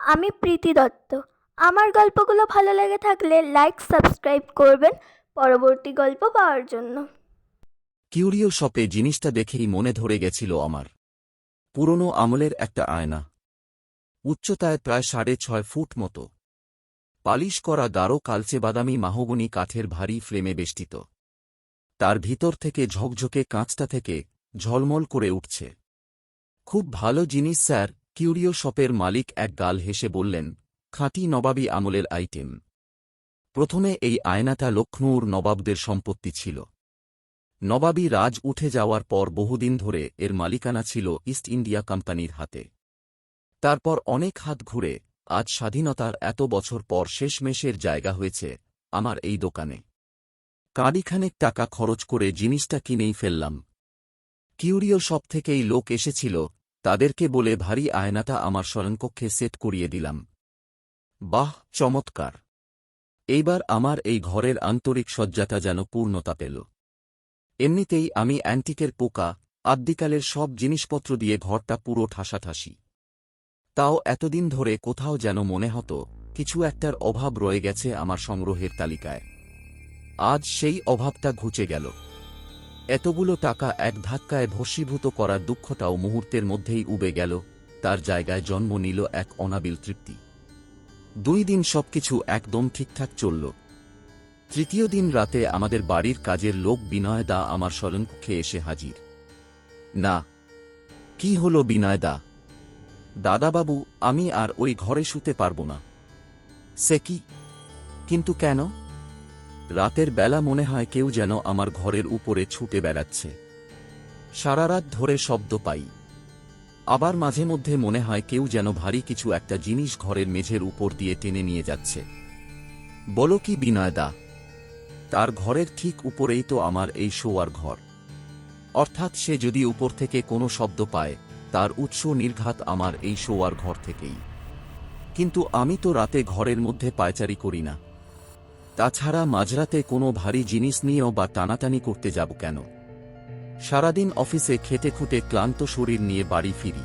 আমি প্রীতি দত্ত। আমার গল্পগুলো ভালো লেগে থাকলে লাইক সাবস্ক্রাইব করবেন। পরবর্তী গল্প পাওয়ার জন্য। কিউরিও শপে জিনিসটা দেখেই মনে ধরে গেছিল আমার। পুরনো আমলের একটা আয়না। উচ্চতায় প্রায় সাড়ে ছয় ফুট মতো। পালিশ করা গাঢ় কালচে বাদামি মাহগনি কাঠের ভারী ফ্রেমে বেষ্টিত। তার ভিতর থেকে ঝকঝকে কাঁচটা থেকে ঝলমল করে উঠছে। খুব ভালো জিনিস, স্যার। কিউরিও শপের মালিক এক গাল হেসে বললেন, খাঁটি নবাবী আমলের আইটেম। প্রথমে এই আয়নাটা লক্ষ্ণৌর নবাবদের সম্পত্তি ছিল। নবাবী রাজ উঠে যাওয়ার পর বহুদিন ধরে এর মালিকানা ছিল ইস্ট ইন্ডিয়া কোম্পানির হাতে। তারপর অনেক হাত ঘুরে আজ স্বাধীনতার এত বছর পর শেষমেশের জায়গা হয়েছে আমার এই দোকানে। কাঁড়িখানেক টাকা খরচ করে জিনিসটা কিনেই ফেললাম। কিউরিও সব থেকেই লোক এসেছিল তাদেরকে বলে ভারী আয়নাটা আমার শরণকক্ষে সেট করিয়ে দিলাম। বাহ, চমৎকার! এইবার আমার এই ঘরের আন্তরিক সজ্জাটা যেন পূর্ণতা পেল। এমনিতেই আমি অ্যান্টিকের পোকা, আদ্যিকালের সব জিনিসপত্র দিয়ে ঘরটা পুরো ঠাসাঠাসি। তাও এতদিন ধরে কোথাও যেন মনে হতো, কিছু একটার অভাব রয়ে গেছে আমার সংগ্রহের তালিকায়। আজ সেই অভাবটা ঘুচে গেল। এতগুলো টাকা এক ধাক্কায় ভস্মীভূত করার দুঃখটাও মুহূর্তের মধ্যেই উবে গেল, তার জায়গায় জন্ম নিল এক অনাবিল তৃপ্তি। দুই দিন সবকিছু একদম ঠিকঠাক চলল। তৃতীয় দিন রাতে আমাদের বাড়ির কাজের লোক বিনয় দা আমার শরণকক্ষে এসে হাজির। না, কি হল বিনয় দা? দাদাবাবু, আমি আর ওই ঘরে শুতে পারব না। সে কি? কিন্তু কেন? রাতের বেলা মনে হয় কেউ যেন আমার ঘরের উপরে ছুটে বেড়াচ্ছে। সারা রাত ধরে শব্দ পাই। আবার মাঝে মধ্যে মনে হয় কেউ যেন ভারী কিছু একটা জিনিস ঘরের মেঝের উপর দিয়ে টেনে নিয়ে যাচ্ছে। বলো কি বিনয়দা তার ঘরের ঠিক উপরেই তো আমার এই শোয়ার ঘর। অর্থাৎ সে যদি উপর থেকে কোনো শব্দ পায়, তার উৎস নির্ঘাত আমার এই শোয়ার ঘর থেকেই। কিন্তু আমি তো রাতে ঘরের মধ্যে পায়চারি করি না। তাছাড়া মাঝরাতে কোনো ভারী জিনিস নিয়েও বা টানাটানি করতে যাব কেন? সারাদিন অফিসে খেটে খুঁটে ক্লান্ত শরীর নিয়ে বাড়ি ফিরি।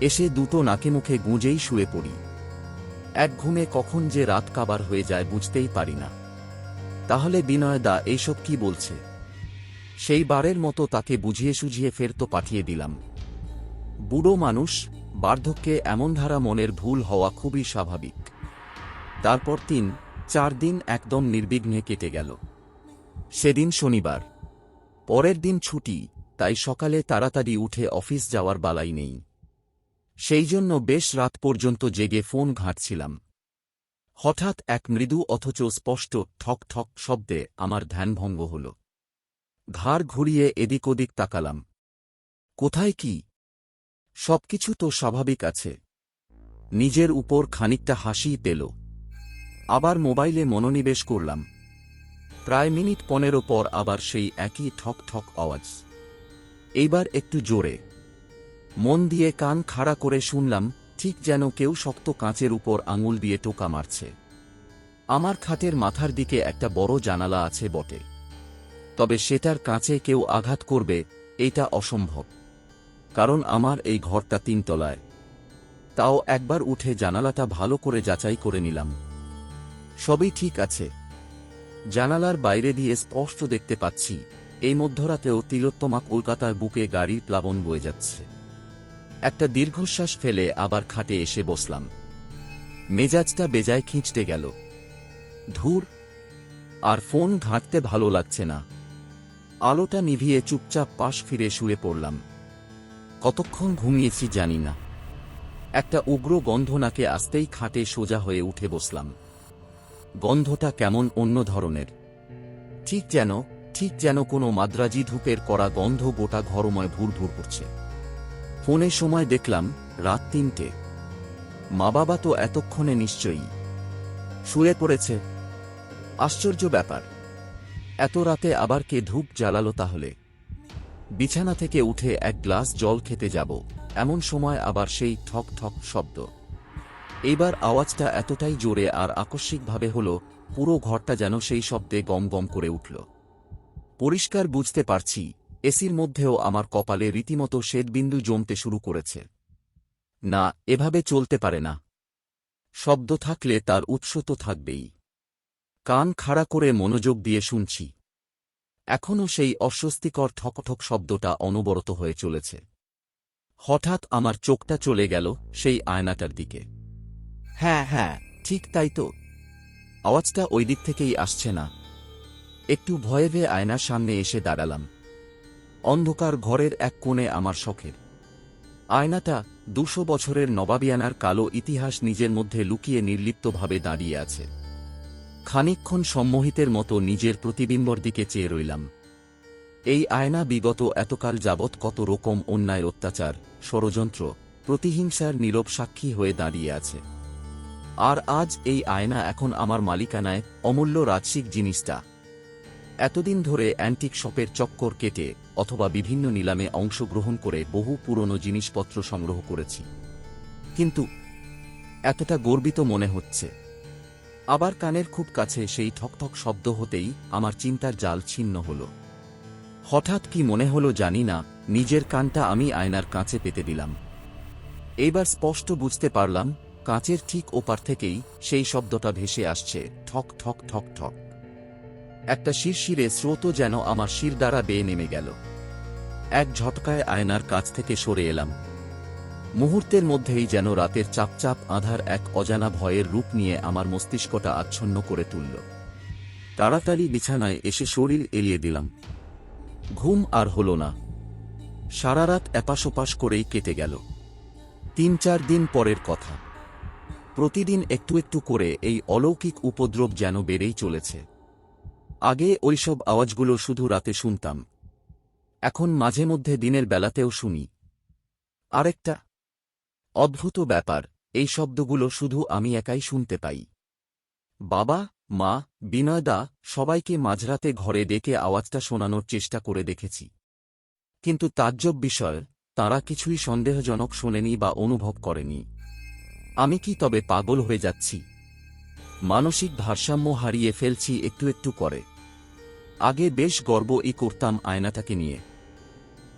এসে দুটো নাকে মুখে গুঁজেই শুয়ে পড়ি। এক ঘুমে কখন যে রাত কাবার হয়ে যায় বুঝতেই পারি না। তাহলে বিনয় দা, এইসব কি বলছে? সেই বারের মতো তাকে বুঝিয়ে সুঝিয়ে ফের তো পাঠিয়ে দিলাম। বুড়ো মানুষ, বার্ধক্যে এমন ধারা মনের ভুল হওয়া খুবই স্বাভাবিক। তারপর তিন চার দিন একদম নির্বিঘ্নে কেটে গেল। সেদিন শনিবার। পরের দিন ছুটি, তাই সকালে তাড়াতাড়ি উঠে অফিস যাওয়ার বালাই নেই। সেই জন্য বেশ রাত পর্যন্ত জেগে ফোন ঘাঁটছিলাম। হঠাৎ এক মৃদু অথচ স্পষ্ট ঠক ঠক শব্দে আমার ধ্যানভঙ্গ হল। ঘাড় ঘুরিয়ে এদিক ওদিক তাকালাম। কোথায় কি? সবকিছু তো স্বাভাবিক আছে। নিজের উপর খানিকটা হাসি পেল। আবার মোবাইলে মনোনিবেশ করলাম। প্রায় মিনিট পনেরো পর আবার সেই একই ঠক ঠক আওয়াজ। এইবার একটু জোরে। মন দিয়ে কান খাড়া করে শুনলাম, ঠিক যেন কেউ শক্ত কাঁচের উপর আঙুল দিয়ে টোকা মারছে। আমার খাটের মাথার দিকে একটা বড় জানালা আছে বটে। তবে সেটার কাঁচে কেউ আঘাত করবে, এটা অসম্ভব। কারণ আমার এই ঘরটা তিনতলায়। তাও একবার উঠে জানালাটা ভালো করে যাচাই করে নিলাম। সবই ঠিক আছে। জানালার বাইরে দিয়ে স্পষ্ট দেখতে পাচ্ছি, এই মধ্যরাতেও তিলোত্তমা কলকাতার বুকে গাড়ির প্লাবন বয়ে যাচ্ছে। একটা দীর্ঘশ্বাস ফেলে আবার খাটে এসে বসলাম। মেজাজটা বেজায় খিঁচতে গেল। ধুর, আর ফোন ঘাঁটতে ভালো লাগছে না। আলোটা নিভিয়ে চুপচাপ পাশ ফিরে শুয়ে পড়লাম। কতক্ষণ ঘুমিয়েছি জানি না। একটা উগ্র গন্ধ নাকে আসতেই খাটে সোজা হয়ে উঠে বসলাম। গন্ধটা কেমন অন্য ধরনের? ঠিক যেন ঠিক যেন কোনো মাদ্রাজি ধূপের করা গন্ধ গোটা ঘরময় ভুর ভুর করছে। ফোনে সময় দেখলাম রাত তিনটে। মা বাবা তো এতক্ষণে নিশ্চয়ই শুয়ে পড়েছে। আশ্চর্য ব্যাপার। এত রাতে আবার কে ধূপ জ্বালালো তাহলে? বিছানা থেকে উঠে এক গ্লাস জল খেতে যাব, এমন সময় আবার সেই ঠক ঠক শব্দ। এইবার আওয়াজটা এতটাই জোরে আর আকস্মিকভাবে হল, পুরো ঘরটা যেন সেই শব্দে গম গম করে উঠল। পরিষ্কার বুঝতে পারছি, এসির মধ্যেও আমার কপালে রীতিমতো শ্বেতবিন্দু জমতে শুরু করেছে। না, এভাবে চলতে পারে না। শব্দ থাকলে তার উৎস তো থাকবেই। কান খাড়া করে মনোযোগ দিয়ে শুনছি। এখনও সেই অস্বস্তিকর ঠকঠক শব্দটা অনবরত হয়ে চলেছে। হঠাৎ আমার চোখটা চলে গেল সেই আয়নাটার দিকে। হ্যাঁ হ্যাঁ ঠিক তাই তো। আওয়াজটা ওই দিক থেকেই আসছে না। একটু ভয়ে ভয়ে আয়নার সামনে এসে দাঁড়ালাম। অন্ধকার ঘরের এক কোণে আমার শখের। আয়নাটা দুশো বছরের নবাবিয়ানার কালো ইতিহাস নিজের মধ্যে লুকিয়ে নির্লিপ্তভাবে দাঁড়িয়ে আছে। খানিকক্ষণ সম্মোহিতের মতো নিজের প্রতিবিম্বর দিকে চেয়ে রইলাম। এই আয়না বিগত এতকাল যাবৎ কত রকম অন্যায় অত্যাচার, ষড়যন্ত্র, প্রতিহিংসার নীরব সাক্ষী হয়ে দাঁড়িয়ে আছে। আর আজ এই আয়না এখন আমার মালিকানায় অমূল্য রাজসিক জিনিসটা। এতদিন ধরে অ্যান্টিক শপের চক্কর কেটে অথবা বিভিন্ন নিলামে অংশগ্রহণ করে বহু পুরনো জিনিসপত্র সংগ্রহ করেছি। কিন্তু এতটা গর্বিত মনে হচ্ছে। আবার কানের খুব কাছে সেই ঠকঠক শব্দ হতেই আমার চিন্তার জাল ছিন্ন হল। হঠাৎ কি মনে হলো জানি না, নিজের কানটা আমি আয়নার কাঁচে পেতে দিলাম। এইবার স্পষ্ট বুঝতে পারলাম কাঁচের ঠিক ওপার থেকেই সেই শব্দটা ভেসে আসছে, ঠক ঠক ঠক ঠক। একটা শিরশিরে স্রোত যেন আমার শির দ্বারা বেয়ে নেমে গেল। এক ঝটকায় আয়নার কাছ থেকে সরে এলাম। মুহূর্তের মধ্যেই যেন রাতের চাপচাপ আধার এক অজানা ভয়ের রূপ নিয়ে আমার মস্তিষ্কটা আচ্ছন্ন করে তুলল। তাড়াতাড়ি বিছানায় এসে শরীর এলিয়ে দিলাম। ঘুম আর হল না। সারা রাত এপাশ ওপাশ করেই কেটে গেল। তিন চার দিন পরের কথা। প্রতিদিন একটু একটু করে এই অলৌকিক উপদ্রব যেন বেড়েই চলেছে। আগে ওইসব আওয়াজগুলো শুধু রাতে শুনতাম। এখন মাঝে মধ্যে দিনের বেলাতেও শুনি। আরেকটা অদ্ভুত ব্যাপার, এই শব্দগুলো শুধু আমি একাই শুনতে পাই। বাবা, মা বিনয়দা সবাইকে মাঝরাতে ঘরে ডেকে আওয়াজটা শোনানোর চেষ্টা করে দেখেছি। কিন্তু তাজ্জব বিষয়, তারা কিছুই সন্দেহজনক শোনেনি বা অনুভব করেনি। আমি কি তবে পাগল হয়ে যাচ্ছি? মানসিক ভারসাম্য হারিয়ে ফেলছি একটু একটু করে। আগে বেশ গর্বই করতাম আয়নাটাকে নিয়ে।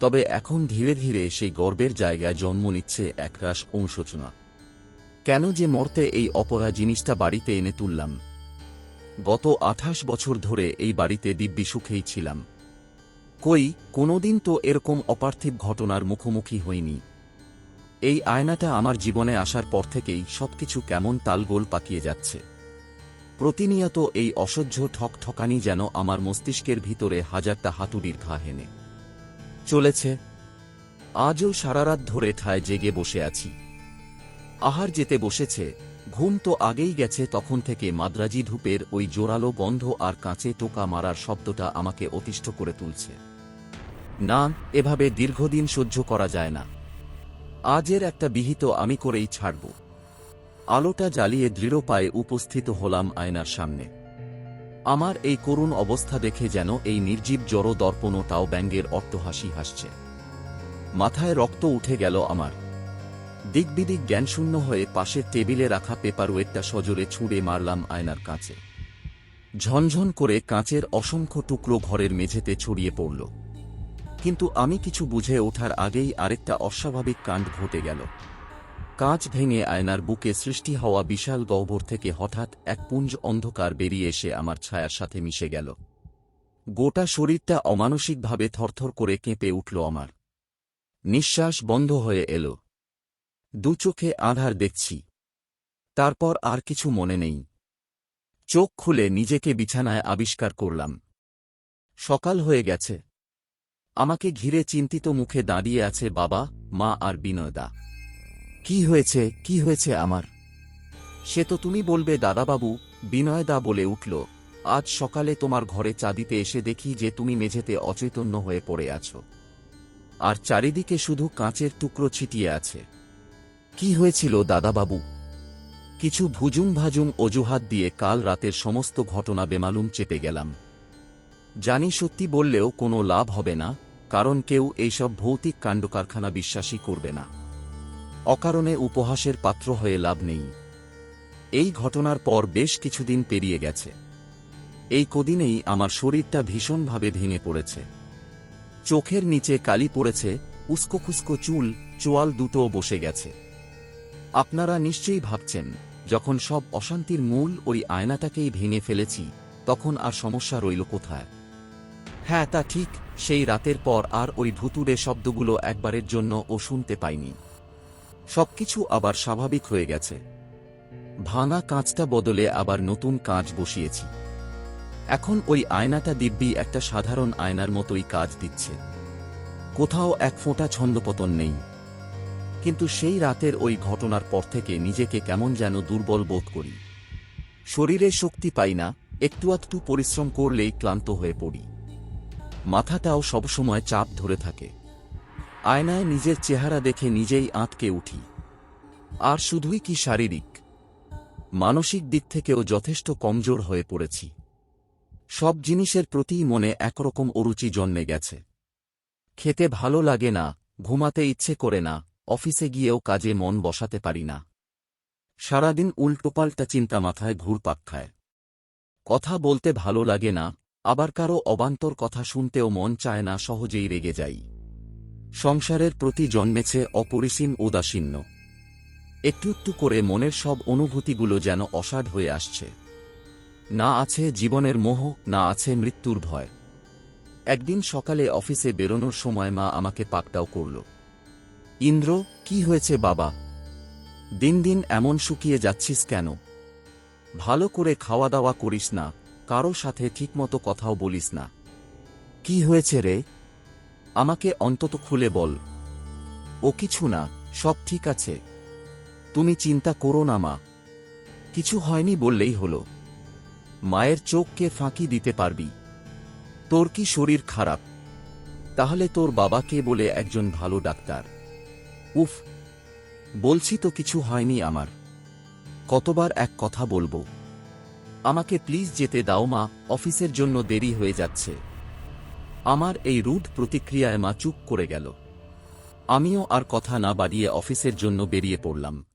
তবে এখন ধীরে ধীরে সেই গর্বের জায়গায় জন্ম নিচ্ছে একরাশ অনুশোচনা। কেন যে মর্তে এই অপরা জিনিসটা বাড়িতে এনে তুললাম। গত আঠাশ বছর ধরে এই বাড়িতে দিব্যি সুখেই ছিলাম। কই, কোনোদিন তো এরকম অপার্থিব ঘটনার মুখোমুখি হইনি। এই আয়নাটা আমার জীবনে আসার পর থেকেই সবকিছু কেমন তালগোল পাকিয়ে যাচ্ছে। প্রতিনিয়ত এই অসহ্য ঠক ঠকানি যেন আমার মস্তিষ্কের ভিতরে হাজারটা হাতুড়ির ঘা হেনে। চলেছে। আজও সারারাত ধরে ঠায় জেগে বসে আছি। আহার যেতে বসেছে, ঘুম তো আগেই গেছে তখন থেকে মাদ্রাজি ধূপের ওই জোরালো বন্ধ আর কাঁচে টোকা মারার শব্দটা আমাকে অতিষ্ঠ করে তুলছে। না, এভাবে দীর্ঘদিন সহ্য করা যায় না। আজের একটা বিহিত আমি করেই ছাড়ব। আলোটা জ্বালিয়ে দৃঢ় পায়ে উপস্থিত হলাম আয়নার সামনে। আমার এই করুণ অবস্থা দেখে যেন এই নির্জীব জড় দর্পণও তাও ব্যঙ্গের অট্টহাসি হাসছে। মাথায় রক্ত উঠে গেল আমার। দিকবিদিক জ্ঞানশূন্য হয়ে পাশের টেবিলে রাখা পেপারওয়েটটা সজোরে ছুঁড়ে মারলাম আয়নার কাছে ঝনঝন করে কাঁচের অসংখ্য টুকরো ঘরের মেঝেতে ছড়িয়ে পড়ল। কিন্তু আমি কিছু বুঝে ওঠার আগেই আরেকটা অস্বাভাবিক কাণ্ড ঘটে গেল। কাঁচ ভেঙে আয়নার বুকে সৃষ্টি হওয়া বিশাল গহ্বর থেকে হঠাৎ এক পুঞ্জ অন্ধকার বেরিয়ে এসে আমার ছায়ার সাথে মিশে গেল। গোটা শরীরটা অমানসিকভাবে থরথর করে কেঁপে উঠল আমার। নিঃশ্বাস বন্ধ হয়ে এল। দু চোখে আধার দেখছি। তারপর আর কিছু মনে নেই। চোখ খুলে নিজেকে বিছানায় আবিষ্কার করলাম। সকাল হয়ে গেছে। আমাকে ঘিরে চিন্তিত মুখে দাঁড়িয়ে আছে বাবা, মা আর বিনয়দা। কি হয়েছে কি হয়েছে আমার? সে তো তুমি বলবে, দাদাবাবু, বিনয়দা বলে উঠল, আজ সকালে তোমার ঘরে চাঁদিতে এসে দেখি যে তুমি মেঝেতে অচৈতন্য হয়ে পড়ে আছো। আর চারিদিকে শুধু কাঁচের টুকরো ছিটিয়ে আছে। কি হয়েছিল, দাদাবাবু? কিছু ভুজুম ভাজুম অজুহাত দিয়ে কাল রাতের সমস্ত ঘটনা বেমালুম চেপে গেলাম। জানি সত্যি বললেও কোনো লাভ হবে না, কারণ কেউ এইসব ভৌতিক কাণ্ডকারখানা বিশ্বাসই করবে না। অকারণে উপহাসের পাত্র হয়ে লাভ নেই। এই ঘটনার পর বেশ কিছুদিন পেরিয়ে গেছে। এই কদিনেই আমার শরীরটা ভীষণভাবে ভেঙে পড়েছে। চোখের নিচে কালি পড়েছে, উস্কো খুস্কো চুল, চোয়াল দুটো বসে গেছে। আপনারা নিশ্চয়ই ভাবছেন, যখন সব অশান্তির মূল ওই আয়নাটাকেই ভেঙে ফেলেছি, তখন আর সমস্যা রইল কোথায়? হ্যাঁ তা ঠিক, সেই রাতের পর আর ওই ভুতুরে শব্দগুলো একবারের জন্য ও শুনতে পাইনি। সবকিছু আবার স্বাভাবিক হয়ে গেছে। ভাঙা কাঁচটা বদলে আবার নতুন কাঁচ বসিয়েছি। এখন ওই আয়নাটা দিব্যি একটা সাধারণ আয়নার মতোই কাজ দিচ্ছে। কোথাও এক ফোঁটা ছন্দপতন নেই। কিন্তু সেই রাতের ওই ঘটনার পর থেকে নিজেকে কেমন যেন দুর্বল বোধ করি। শরীরে শক্তি পাই না, একটু আধটু পরিশ্রম করলেই ক্লান্ত হয়ে পড়ি। মাথাটাও সবসময় চাপ ধরে থাকে। আয়নায় নিজের চেহারা দেখে নিজেই আঁতকে উঠি। আর শুধুই কি শারীরিক? মানসিক দিক থেকেও যথেষ্ট কমজোর হয়ে পড়েছি। সব জিনিসের প্রতিই মনে একরকম অরুচি জন্মে গেছে। খেতে ভালো লাগে না, ঘুমাতে ইচ্ছে করে না, অফিসে গিয়েও কাজে মন বসাতে পারি না। সারাদিন উল্টোপাল্টা চিন্তা মাথায় ঘুরপাক খায়। কথা বলতে ভালো লাগে না আবার কারও অবান্তর কথা শুনতেও মন চায় না, সহজেই রেগে যাই। সংসারের প্রতি জন্মেছে অপরিসীম উদাসীন্য। একটু একটু করে মনের সব অনুভূতিগুলো যেন অসাড় হয়ে আসছে। না আছে জীবনের মোহ, না আছে মৃত্যুর ভয়। একদিন সকালে অফিসে বেরোনোর সময় মা আমাকে পাকটাও করল। ইন্দ্র, কি হয়েছে বাবা? দিন দিন এমন শুকিয়ে যাচ্ছিস কেন? ভালো করে খাওয়া দাওয়া করিস না। কারও সাথে ঠিকমতো কথাও বলিস না। কি হয়েছে রে? আমাকে অন্তত খুলে বল। ও কিছু না, সব ঠিক আছে। তুমি চিন্তা করো না, মা। কিছু হয়নি বললেই হলো। মায়ের চোখকে ফাঁকি দিতে পারবি। তোর কি শরীর খারাপ? তাহলে তোর বাবাকে বলে একজন ভালো ডাক্তার। উফ, বলছি তো কিছু হয়নি আমার। কতবার এক কথা বলব। আমাকে প্লিজ যেতে দাও মা, অফিসের জন্য দেরি হয়ে যাচ্ছে। আমার এই রুড প্রতিক্রিয়ায় মা চুপ করে গেল। আমিও আর কথা না বাড়িয়ে অফিসের জন্য বেরিয়ে পড়লাম।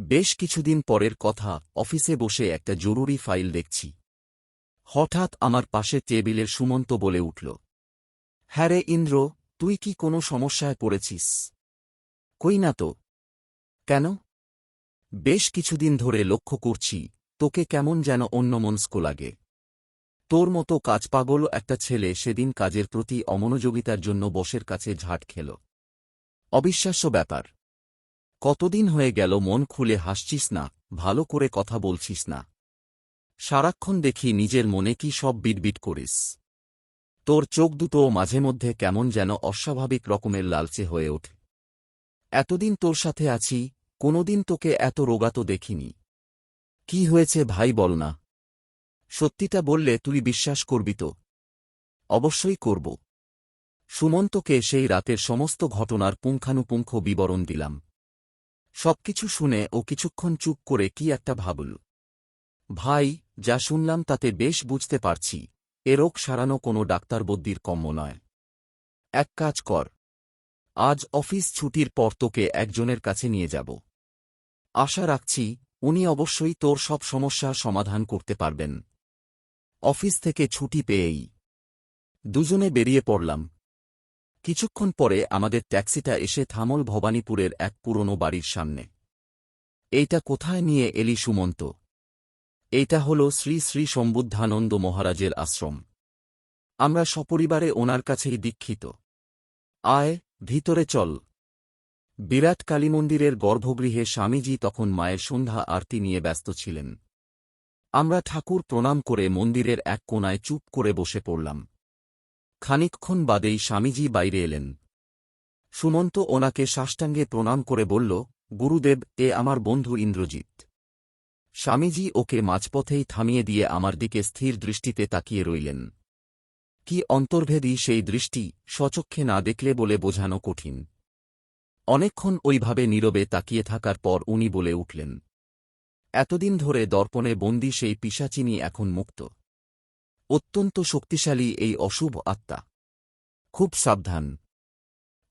বেশ কিছুদিন পরের কথা, অফিসে বসে একটা জরুরি ফাইল দেখছি। হঠাৎ আমার পাশে টেবিলের সুমন্ত বলে উঠল হ্যাঁ রে ইন্দ্র, তুই কি কোনো সমস্যায় পড়েছিস? কই না তো। কেন? বেশ কিছুদিন ধরে লক্ষ্য করছি তোকে কেমন যেন অন্যমনস্ক লাগে। তোর মতো কাজপাগল একটা ছেলে সেদিন কাজের প্রতি অমনোযোগিতার জন্য বসের কাছে ঝাট খেল। অবিশ্বাস্য ব্যাপার। কতদিন হয়ে গেল মন খুলে হাসছিস না, ভালো করে কথা বলছিস না। সারাক্ষণ দেখি নিজের মনে কি সব বিটবিট করিস। তোর চোখ দুটো মাঝে মধ্যে কেমন যেন অস্বাভাবিক রকমের লালচে হয়ে ওঠে। এতদিন তোর সাথে আছি, কোনোদিন তোকে এত রোগাতো দেখিনি। কি হয়েছে ভাই বল না। সত্যিটা বললে তুই বিশ্বাস করবি তো। অবশ্যই করব। সুমন্তকে সেই রাতের সমস্ত ঘটনার পুঙ্খানুপুঙ্খ বিবরণ দিলাম। সবকিছু শুনে ও কিছুক্ষণ চুপ করে কি একটা ভাবল। ভাই, যা শুনলাম তাতে বেশ বুঝতে পারছি, এ রোগ সারানো কোনো ডাক্তারবদ্যির কম্য নয়। এক কাজ কর। আজ অফিস ছুটির পর তোকে একজনের কাছে নিয়ে যাব। আশা রাখছি উনি অবশ্যই তোর সব সমস্যার সমাধান করতে পারবেন। অফিস থেকে ছুটি পেয়েই। দুজনে বেরিয়ে পড়লাম। কিছুক্ষণ পরে আমাদের ট্যাক্সিটা এসে থামল ভবানীপুরের এক পুরনো বাড়ির সামনে। এইটা কোথায় নিয়ে এলি সুমন্ত? এইটা হল শ্রী শ্রী সম্বুদ্ধানন্দ মহারাজের আশ্রম। আমরা সপরিবারে ওনার কাছেই দীক্ষিত। আয়, ভিতরে চল। বিরাট কালী মন্দিরের গর্ভগৃহে স্বামীজি তখন মায়ের সন্ধ্যা আরতি নিয়ে ব্যস্ত ছিলেন। আমরা ঠাকুর প্রণাম করে মন্দিরের এক কোনায় চুপ করে বসে পড়লাম। খানিকক্ষণ বাদেই স্বামীজি বাইরে এলেন। সুমন্ত ওনাকে সাষ্টাঙ্গে প্রণাম করে বলল, গুরুদেব, এ আমার বন্ধু ইন্দ্রজিৎ। স্বামীজি ওকে মাঝপথেই থামিয়ে দিয়ে আমার দিকে স্থির দৃষ্টিতে তাকিয়ে রইলেন। কি অন্তর্ভেদী সেই দৃষ্টি সচক্ষে না দেখলে বলে বোঝানো কঠিন। অনেকক্ষণ ওইভাবে নীরবে তাকিয়ে থাকার পর উনি বলে উঠলেন, এতদিন ধরে দর্পণে বন্দি সেই পিসাচিনি এখন মুক্ত। অত্যন্ত শক্তিশালী এই অশুভ আত্মা। খুব সাবধান।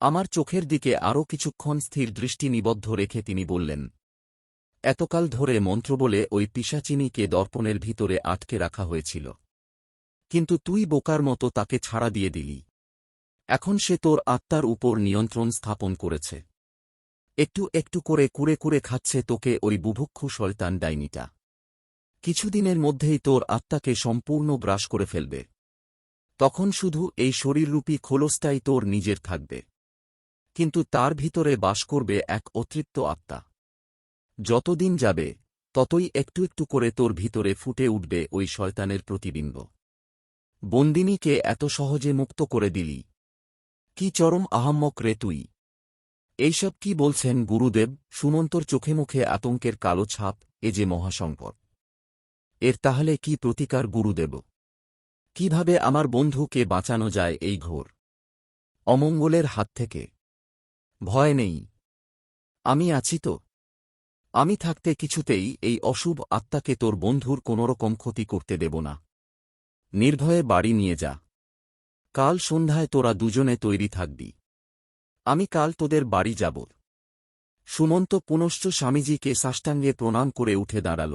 আমার চোখের দিকে আরও কিছুক্ষণ স্থির দৃষ্টি নিবদ্ধ রেখে তিনি বললেন, এতকাল ধরে মন্ত্র বলে ওই পিসাচিনিকে দর্পণের ভিতরে আটকে রাখা হয়েছিল। কিন্তু তুই বোকার মতো তাকে ছাড়া দিয়ে দিলি। এখন সে তোর আত্মার উপর নিয়ন্ত্রণ স্থাপন করেছে। একটু একটু করে কুড়ে কুড়ে খাচ্ছে তোকে ওই বুভুক্ষু শয়তান ডাইনিটা। কিছুদিনের মধ্যেই তোর আত্মাকে সম্পূর্ণ গ্রাস করে ফেলবে। তখন শুধু এই শরীররূপী খোলসটাই তোর নিজের থাকবে। কিন্তু তার ভিতরে বাস করবে এক অতৃপ্ত আত্মা। যতদিন যাবে, ততই একটু একটু করে তোর ভিতরে ফুটে উঠবে ওই শয়তানের প্রতিবিম্ব। বন্দিনীকে এত সহজে মুক্ত করে দিলি কি চরম আহাম্মক রে তুই? এইসব কি বলছেন গুরুদেব? সুমন্তর চোখে মুখে আতঙ্কের কালো ছাপ, এ যে মহাসংকট। এর তাহলে কি প্রতিকার গুরুদেব? কীভাবে আমার বন্ধুকে বাঁচানো যায় এই ঘোর? অমঙ্গলের হাত থেকে। ভয় নেই। আমি আছি তো। আমি থাকতে কিছুতেই এই অশুভ আত্মাকে তোর বন্ধুর কোনোরকম ক্ষতি করতে দেব না। নির্ভয়ে বাড়ি নিয়ে যা। কাল সন্ধ্যায় তোরা দুজনে তৈরি থাকবি। আমি কাল তোদের বাড়ি যাব। সুমন্ত পুনশ্চ স্বামীজিকে সাষ্টাঙ্গে প্রণাম করে উঠে দাঁড়াল।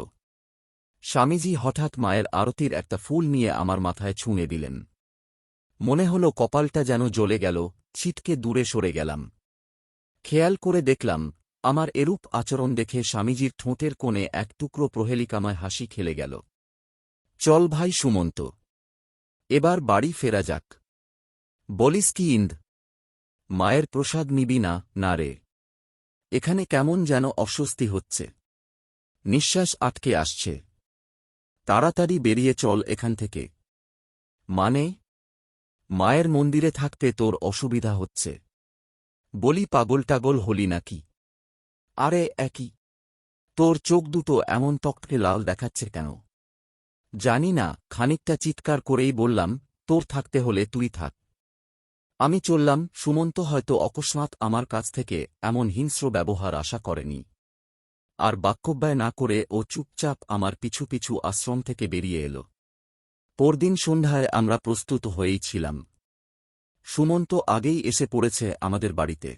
স্বামীজি হঠাৎ মায়ের আরতির একটা ফুল নিয়ে আমার মাথায় ছুঁড়ে দিলেন। মনে হল কপালটা যেন জ্বলে গেল, ছিটকে দূরে সরে গেলাম। খেয়াল করে দেখলাম, আমার এরূপ আচরণ দেখে স্বামীজির ঠোঁটের কোণে এক টুকরো প্রহেলিকামায় হাসি খেলে গেল। চল ভাই সুমন্ত, এবার বাড়ি ফেরা যাক। বলিস কি ইন্দ। মায়ের প্রসাদ নিবি না না রে। এখানে কেমন যেন অস্বস্তি হচ্ছে। নিঃশ্বাস আটকে আসছে। তাড়াতাড়ি বেরিয়ে চল এখান থেকে। মানে? মায়ের মন্দিরে থাকতে তোর অসুবিধা হচ্ছে। বলি পাগল টাগল হলি নাকি? আরে, একই। তোর চোখ দুটো এমন তকটকে লাল দেখাচ্ছে কেন? জানি না, খানিকটা চিৎকার করেই বললাম, তোর থাকতে হলে তুই থাক। আমি চললাম, সুমন্ত হয়তো অকস্মাৎ আমার কাছ থেকে এমন হিংস্র ব্যবহার আশা করেনি। আর বাক্যব্যয় না করে ও চুপচাপ আমার পিছু পিছু আশ্রম থেকে বেরিয়ে এল। পরদিন সন্ধ্যায় আমরা প্রস্তুত হয়েই ছিলাম। সুমন্ত আগেই এসে পড়েছে আমাদের বাড়িতে।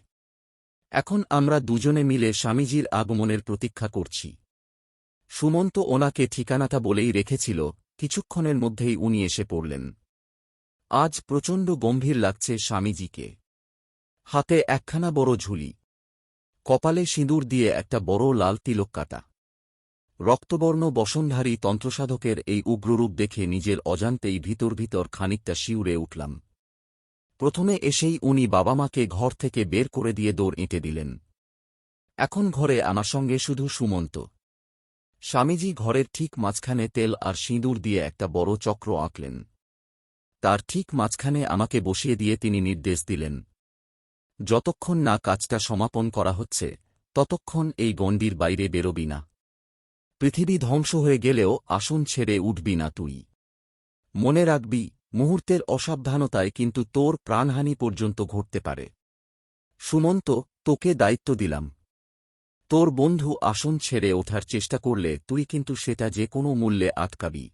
এখন আমরা দুজনে মিলে স্বামীজির আগমনের প্রতীক্ষা করছি। সুমন্ত ওনাকে ঠিকানাটা বলেই রেখেছিল, কিছুক্ষণের মধ্যেই উনি এসে পড়লেন। আজ প্রচণ্ড গম্ভীর লাগছে স্বামীজিকে। হাতে একখানা বড় ঝুলি। কপালে সিঁদুর দিয়ে একটা বড় লাল তিলক কাটা। রক্তবর্ণ বসনধারী তন্ত্রসাধকের এই উগ্ররূপ দেখে নিজের অজান্তেই ভিতর ভিতর খানিকটা শিউরে উঠলাম। প্রথমে এসেই উনি বাবা মাকে ঘর থেকে বের করে দিয়ে দৌড় এঁটে দিলেন। এখন ঘরে আমার সঙ্গে শুধু সুমন্ত। স্বামীজি ঘরের ঠিক মাঝখানে তেল আর সিঁদুর দিয়ে একটা বড় চক্র আঁকলেন। তার ঠিক মাঝখানে আমাকে বসিয়ে দিয়ে তিনি নির্দেশ দিলেন। যতক্ষণ না কাজটা সমাপন করা হচ্ছে, ততক্ষণ এই গণ্ডির বাইরে বেরোবি না। পৃথিবী ধ্বংস হয়ে গেলেও আসন ছেড়ে উঠবি না তুই। মনে রাখবি, মুহূর্তের অসাবধানতায় কিন্তু তোর প্রাণহানি পর্যন্ত ঘটতে পারে। সুমন্ত, তোকে দায়িত্ব দিলাম। তোর বন্ধু আসন ছেড়ে ওঠার চেষ্টা করলে তুই কিন্তু সেটা যে কোনো মূল্যে আটকাবি।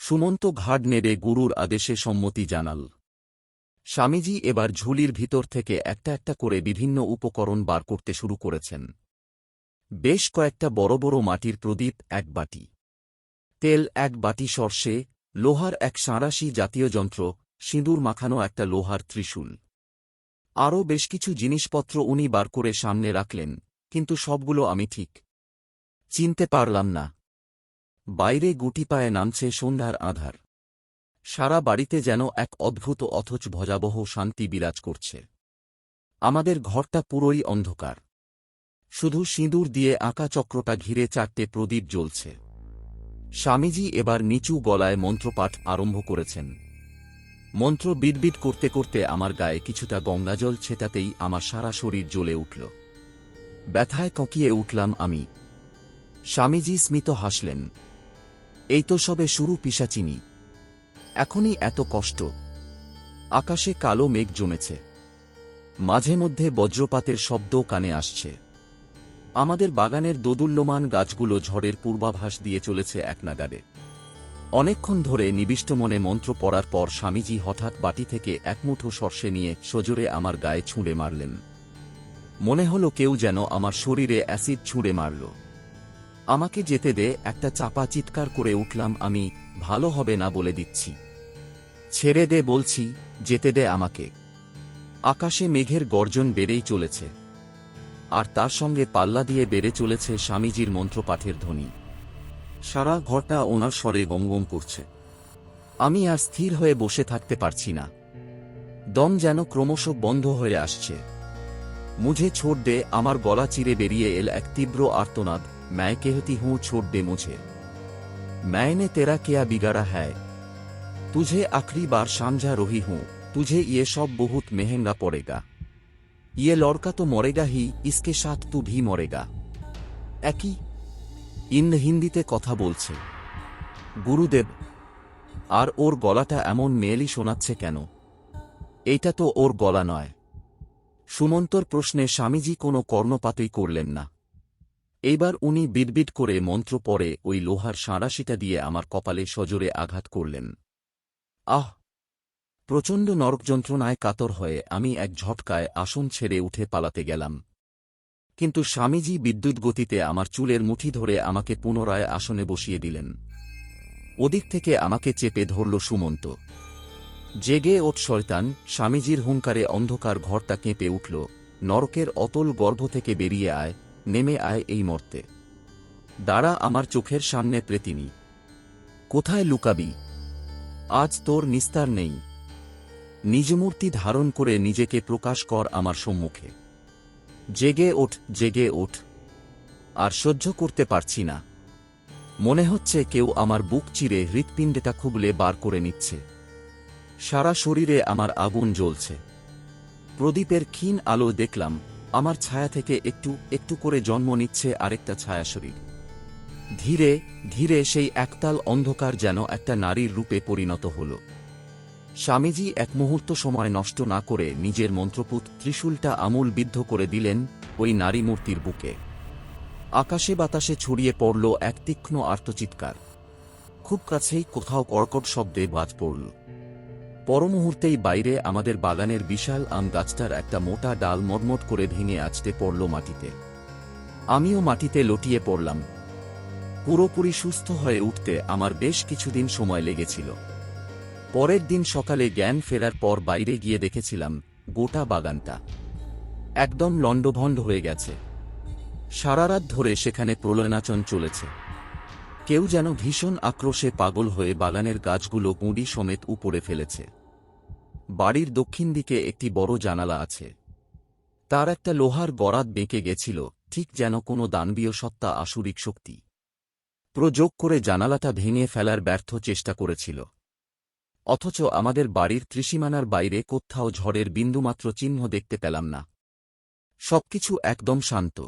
সুমন্ত ঘাট নেড়ে গুরুর আদেশে সম্মতি জানাল। স্বামীজি এবার ঝুলির ভিতর থেকে একটা একটা করে বিভিন্ন উপকরণ বার করতে শুরু করেছেন। বেশ কয়েকটা বড় বড় মাটির প্রদীপ এক বাটি। তেল এক বাটি সর্ষে, লোহার এক সাঁড়াশি জাতীয় যন্ত্র, সিঁদুর মাখানো একটা লোহার ত্রিশূল। আরও বেশ কিছু জিনিসপত্র উনি বার করে সামনে রাখলেন, কিন্তু সবগুলো আমি ঠিক। চিনতে পারলাম না। বাইরে গুটি পায়ে নামছে সন্ধ্যার আধার। সারা বাড়িতে যেন এক অদ্ভুত অথচ ভজাবহ শান্তি বিরাজ করছে। আমাদের ঘরটা পুরোই অন্ধকার। শুধু সিঁদুর দিয়ে আঁকা চক্রটা ঘিরে চারটে প্রদীপ জ্বলছে। স্বামীজি এবার নিচু গলায় মন্ত্রপাঠ আরম্ভ করেছেন। মন্ত্র বিটবিট করতে করতে আমার গায়ে কিছুটা গঙ্গাজল ছেটাতেই আমার সারা শরীর জ্বলে উঠল। ব্যথায় কঁকিয়ে উঠলাম আমি। স্বামীজি স্মিত হাসলেন। এই তো সবে শুরু পিসাচিনি এখনই এত কষ্ট। আকাশে কালো মেঘ জমেছে। মাঝে মধ্যে বজ্রপাতের শব্দ কানে আসছে। আমাদের বাগানের দোদুল্যমান গাছগুলো ঝড়ের পূর্বাভাস দিয়ে চলেছে এক নাগারে অনেকক্ষণ ধরে নিবিষ্ট মনে মন্ত্র পড়ার পর স্বামীজি হঠাৎ বাটি থেকে এক মুঠো সর্ষে নিয়ে সজোরে আমার গায়ে ছুঁড়ে মারলেন। মনে হলো কেউ যেন আমার শরীরে অ্যাসিড ছুঁড়ে মারল। আমাকে যেতে দে, একটা চাপা চিৎকার করে উঠলাম আমি, ভালো হবে না বলে দিচ্ছি। ছেড়ে দে বলছি, যেতে দে আমাকে। আকাশে মেঘের গর্জন বেড়েই চলেছে। আর তার সঙ্গে পাল্লা দিয়ে বেড়ে চলেছে স্বামীজির মন্ত্রপাঠের ধ্বনি। সারা ঘরটা ওনার স্বরে গমগম করছে। আমি আর স্থির হয়ে বসে থাকতে পারছি না। দম যেন ক্রমশ বন্ধ হয়ে আসছে। মুঝে ছোট দে, আমার গলা চিরে বেরিয়ে এল এক তীব্র আর্তনাদ। ম্যায় কেহতি হুঁ ছোট দে মুঝে मैंने तेरा क्या बिगाड़ा है तुझे आखिरी बार समझा रही हूं तुझे ये सब बहुत महंगा पड़ेगा ये लड़का तो मरेगा ही इसके साथ तू भी मरेगा একই ইন হিন্দিতে কথা বলছে গুরুদেব আর ওর গলাটা এমন মেয়েলি শোনাচ্ছে কেন এইটা তো ওর গলা নয় সুমন্তর প্রশ্নে স্বামীজি কোনো কর্ণপাতই করলেন না এইবার উনি বিড়বিড় করে মন্ত্র পড়ে ওই লোহার সাঁড়াশিটা দিয়ে আমার কপালে সজোরে আঘাত করলেন। আহ! প্রচণ্ড নরক যন্ত্রণায় কাতর হয়ে আমি এক ঝটকায় আসন ছেড়ে উঠে পালাতে গেলাম। কিন্তু স্বামীজি বিদ্যুৎ গতিতে আমার চুলের মুঠি ধরে আমাকে পুনরায় আসনে বসিয়ে দিলেন। ওদিক থেকে আমাকে চেপে ধরল সুমন্ত। জেগে ওঠ শয়তান, স্বামীজির হুঙ্কারে অন্ধকার ঘরটা কেঁপে উঠল। নরকের অতল গর্ভ থেকে বেরিয়ে আয় নেমে আয় এই মর্তে। দাঁড়া আমার চোখের সামনে প্রেতিনী। কোথায় লুকাবি? আজ তোর নিস্তার নেই। নিজমূর্তি ধারণ করে নিজেকে প্রকাশ কর আমার সম্মুখে। জেগে ওঠ জেগে ওঠ। আর সহ্য করতে পারছি না। মনে হচ্ছে কেউ আমার বুক চিরে হৃৎপিণ্ডটা খুবলে বার করে নিচ্ছে। সারা শরীরে আমার আগুন জ্বলছে। প্রদীপের ক্ষীণ আলো দেখলাম। আমার ছায়া থেকে একটু একটু করে জন্ম নিচ্ছে আরেকটা ছায়া শরীর। ধীরে ধীরে সেই একতাল অন্ধকার যেন একটা নারীর রূপে পরিণত হল। স্বামীজি এক মুহূর্ত সময় নষ্ট না করে নিজের মন্ত্রপুত ত্রিশূলটা আমূল বিদ্ধ করে দিলেন ওই নারী মূর্তির বুকে। আকাশে বাতাসে ছড়িয়ে পড়ল এক তীক্ষ্ণ আর্তচিৎকার। খুব কাছেই কোথাও কর্কট শব্দে বাজ পড়ল। পরমুহূর্তেই বাইরে আমাদের বাগানের বিশাল আম গাছটার একটা মোটা ডাল মটমট করে ভেঙে আছতে পড়ল মাটিতে। আমিও মাটিতে লটিয়ে পড়লাম। পুরোপুরি সুস্থ হয়ে উঠতে আমার বেশ কিছুদিন সময় লেগেছিল। পরের দিন সকালে জ্ঞান ফেরার পর বাইরে গিয়ে দেখেছিলাম, গোটা বাগানটা। একদম লণ্ডভণ্ড হয়ে গেছে। সারারাত ধরে সেখানে প্রলয়নাচন চলেছে। কেউ যেন ভীষণ আক্রোশে পাগল হয়ে বাগানের গাছগুলো গুঁড়ি সমেত উপরে ফেলেছে। বাড়ির দক্ষিণ দিকে একটি বড় জানালা আছে। তার একটা লোহার গরাদ বেঁকে গেছিল, ঠিক যেন কোনো দানবীয় সত্তা আসুরিক শক্তি। প্রযোগ করে জানালাটা ভেঙে ফেলার ব্যর্থ চেষ্টা করেছিল। অথচ আমাদের বাড়ির ত্রিসীমানার বাইরে কোথাও ঝড়ের বিন্দুমাত্র চিহ্ন দেখতে পেলাম না। সবকিছু একদম শান্ত।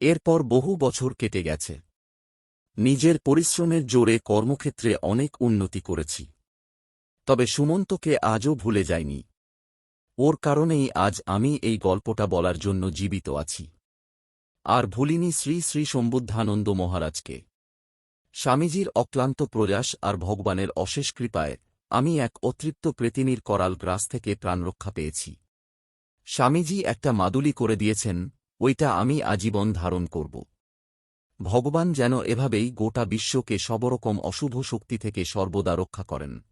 এরপর বহু বছর কেটে গেছে। নিজের পরিশ্রমের জোরে কর্মক্ষেত্রে অনেক উন্নতি করেছি। তবে সুমন্তকে আজও ভুলে যায়নি ওর কারণেই আজ আমি এই গল্পটা বলার জন্য জীবিত আছি। আর ভুলিনি শ্রী শ্রী সম্বুদ্ধানন্দ মহারাজকে। স্বামীজির অক্লান্ত প্রয়াস আর ভগবানের অশেষ কৃপায় আমি এক অতৃপ্ত প্রেতিনীর করাল গ্রাস থেকে প্রাণরক্ষা পেয়েছি। স্বামীজি একটা মাদুলি করে দিয়েছেন, ওইটা আমি আজীবন ধারণ করব। ভগবান যেন এভাবেই গোটা বিশ্বকে সবরকম অশুভ শক্তি থেকে সর্বদা রক্ষা করেন।